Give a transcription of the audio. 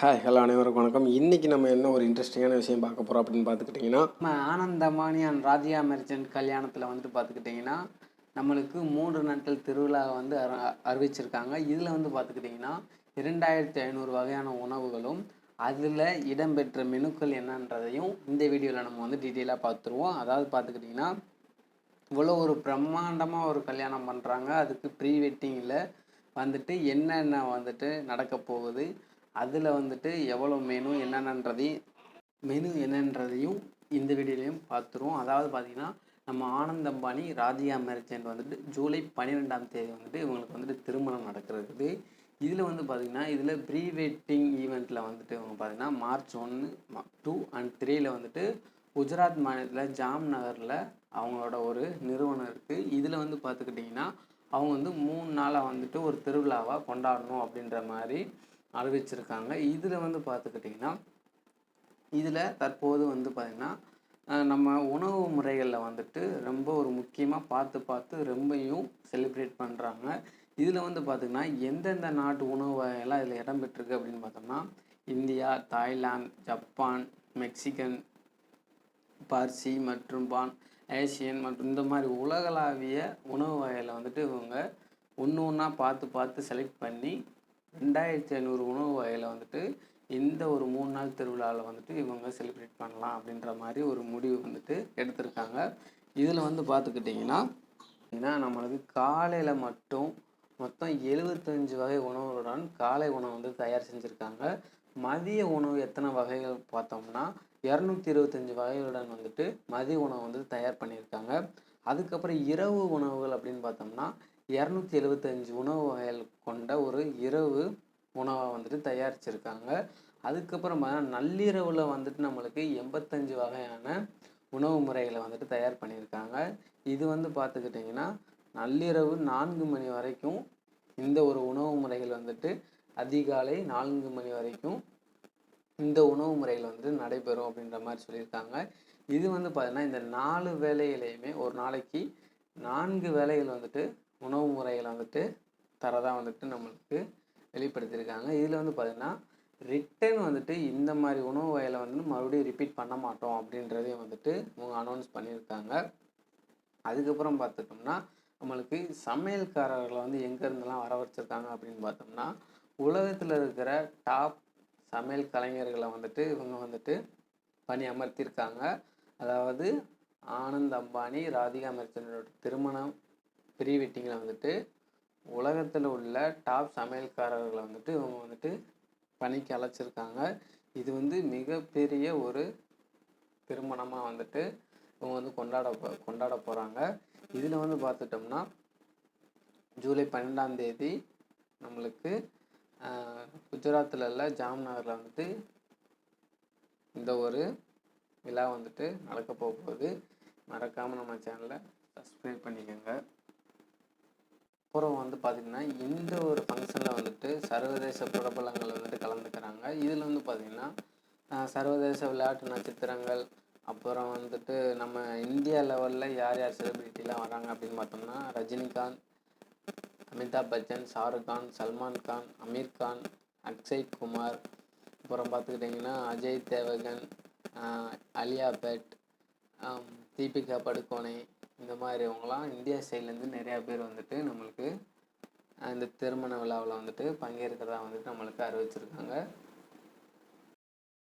Hi hello அனைவருக்கும் வணக்கம். இன்றைக்கி நம்ம என்ன ஒரு இன்ட்ரெஸ்டிங்கான விஷயம் பார்க்க போகிறோம் அப்படின்னு பார்த்துக்கிட்டிங்கன்னா நம்ம ஆனந்த் அம்பானி அண்ட் ராஜியா மெர்ச்சன்ட் கல்யாணத்தில் வந்துட்டு பார்த்துக்கிட்டிங்கன்னா நம்மளுக்கு மூன்று நாட்கள் திருவிழா வந்து அற அறிவிச்சிருக்காங்க. இதில் வந்து பார்த்துக்கிட்டிங்கன்னா இரண்டாயிரத்தி ஐநூறு வகையான உணவுகளும் அதில் இடம்பெற்ற மெனுக்கள் என்னன்றதையும் இந்த வீடியோவில் நம்ம வந்து டீட்டெயிலாக பார்த்துருவோம். அதாவது பார்த்துக்கிட்டிங்கன்னா இவ்வளோ ஒரு பிரம்மாண்டமாக ஒரு கல்யாணம் பண்ணுறாங்க அதுக்கு ப்ரீ வெட்டிங்கில் வந்துட்டு என்னென்ன வந்துட்டு நடக்க போகுது அதில் வந்துட்டு எவ்வளோ மெனு என்னென்னன்றதையும் மெனு என்னன்றதையும் இந்த வீடியோலையும் பார்த்துருவோம். அதாவது பார்த்திங்கன்னா நம்ம ஆனந்த் அம்பானி ராஜியா மெர்ச்சன்ட் வந்துட்டு ஜூலை பன்னிரெண்டாம் தேதி வந்துட்டு இவங்களுக்கு வந்துட்டு திருமணம் நடக்கிறது. இதில் வந்து பார்த்திங்கன்னா இதில் ப்ரீ வெட்டிங் ஈவெண்ட்டில் வந்துட்டு இவங்க பார்த்திங்கன்னா மார்ச் ஒன்று டூ அண்ட் த்ரீல வந்துட்டு குஜராத் மாநிலத்தில் ஜாம் நகரில் அவங்களோட ஒரு நிறுவனம் இருக்குது இதில் வந்து பார்த்துக்கிட்டிங்கன்னா அவங்க வந்து மூணு நாளாக வந்துட்டு ஒரு திருவிழாவாக கொண்டாடணும் அப்படின்ற மாதிரி அறிவிச்சிருக்காங்க. இதில் வந்து பார்த்துக்கிட்டிங்கன்னா இதில் தற்போது வந்து பார்த்திங்கன்னா நம்ம உணவு முறைகளில் வந்துட்டு ரொம்ப ஒரு முக்கியமாக பார்த்து பார்த்து ரொம்பையும் செலிப்ரேட் பண்ணுறாங்க இதில் வந்து பார்த்திங்கன்னா எந்தெந்த நாட்டு உணவு வகைகள்லாம் இதில் இடம்பெற்றிருக்கு அப்படின்னு பார்த்தோம்னா India Thailand Japan Mexican Parsi மற்றும் பான் ஏசியன் மற்றும் இந்த மாதிரி உலகளாவிய உணவு வகையில் வந்துட்டு இவங்க ஒன்று ஒன்றா பார்த்து பார்த்து செலக்ட் பண்ணி ரெண்டாயிரத்தி ஐநூறு உணவு வகையில் வந்துட்டு இந்த ஒரு மூணு நாள் திருவிழாவில் வந்துட்டு இவங்க செலிப்ரேட் பண்ணலாம் அப்படின்ற மாதிரி ஒரு முடிவு வந்துட்டு எடுத்திருக்காங்க. இதில் வந்து பார்த்துக்கிட்டிங்கன்னா ஏன்னா நம்மளுக்கு காலையில் மட்டும் மொத்தம் எழுபத்தஞ்சு வகை உணவுகளுடன் காலை உணவு வந்து தயார் செஞ்சுருக்காங்க. மதிய உணவு எத்தனை வகைகள் பார்த்தோம்னா இரநூத்தி இருபத்தஞ்சி வகைகளுடன் வந்துட்டு மதிய உணவு வந்து தயார் பண்ணியிருக்காங்க. அதுக்கப்புறம் இரவு உணவுகள் அப்படின்னு பார்த்தோம்னா இரநூத்தி எழுபத்தஞ்சு உணவு வகைகள் கொண்ட ஒரு இரவு உணவை வந்துட்டு தயாரிச்சிருக்காங்க. அதுக்கப்புறம் நள்ளிரவில் வந்துட்டு நம்மளுக்கு எண்பத்தஞ்சு வகையான உணவு முறைகளை வந்துட்டு தயார் பண்ணியிருக்காங்க. இது வந்து பார்த்துக்கிட்டிங்கன்னா நள்ளிரவு நான்கு மணி வரைக்கும் இந்த ஒரு உணவு முறைகள் வந்துட்டு அதிகாலை நான்கு மணி வரைக்கும் இந்த உணவு முறைகள் வந்துட்டு நடைபெறும் அப்படின்ற மாதிரி சொல்லியிருக்காங்க. இது வந்து பார்த்தீங்கன்னா இந்த நாலு வேலைகளையுமே ஒரு நாளைக்கு நான்கு வேலைகள் வந்துட்டு உணவு முறையில் வந்துட்டு தரதாக வந்துட்டு நம்மளுக்கு வெளிப்படுத்தியிருக்காங்க. இதில் வந்து பார்த்திங்கன்னா ரிட்டன் வந்துட்டு இந்த மாதிரி உணவு வகையில் வந்து மறுபடியும் ரிப்பீட் பண்ண மாட்டோம் அப்படின்றதையும் வந்துட்டு இவங்க அனௌன்ஸ் பண்ணியிருக்காங்க. அதுக்கப்புறம் பார்த்துட்டோம்னா நம்மளுக்கு சமையல்காரர்களை வந்து எங்கேருந்தெல்லாம் வர வச்சுருக்காங்க அப்படின்னு பார்த்தோம்னா உலகத்தில் இருக்கிற டாப் சமையல் கலைஞர்களை வந்துட்டு இவங்க வந்துட்டு பணி அமர்த்தியிருக்காங்க. அதாவது ஆனந்த் அம்பானி ராதிகா மெர்ச்சனோட திருமணம் ப்ரீ வெட்டிங்கில் வந்துட்டு உலகத்தில் உள்ள டாப் சமையல்காரர்களை வந்துட்டு இவங்க வந்துட்டு பணிக்கு அழைச்சிருக்காங்க. இது வந்து மிகப்பெரிய ஒரு திருமணமாக வந்துட்டு இவங்க வந்து கொண்டாட போ- கொண்டாட போகிறாங்க இதில் வந்து பார்த்துட்டோம்னா ஜூலை பன்னெண்டாம் தேதி நம்மளுக்கு குஜராத்தில் உள்ள ஜாம்நகரில் வந்துட்டு இந்த ஒரு விழா வந்துட்டு நடக்க போகுது. மறக்காமல் நம்ம சேனலை சப்ஸ்கிரைப் பண்ணிக்கோங்க. அப்புறம் வந்து பார்த்திங்கன்னா இந்த ஒரு ஃபங்க்ஷனில் வந்துட்டு சர்வதேச பிரபலங்கள் வந்துட்டு கலந்துக்கிறாங்க. இதில் வந்து பார்த்திங்கன்னா சர்வதேச விளையாட்டு நட்சத்திரங்கள் அப்புறம் வந்துட்டு நம்ம இந்தியா லெவலில் யார் யார் செலிபிரிட்டிலாம் வராங்க அப்படின்னு பார்த்தோம்னா ரஜினிகாந்த் அமிதாப் பச்சன் ஷாருக் கான் சல்மான் கான் அமீர் கான் அக்ஷய் குமார் அப்புறம் பார்த்துக்கிட்டிங்கன்னா அஜய் தேவகன் அலியா பட் தீபிகா படுகோனே இந்த மாதிரி அவங்களாம் இந்தியா சைட்லேருந்து நிறையா பேர் வந்துட்டு நம்ம இந்த திருமண விழாவில் வந்துட்டு பங்கேற்கிறதா வந்துட்டு நம்மளுக்கு அறிவிச்சிருக்காங்க.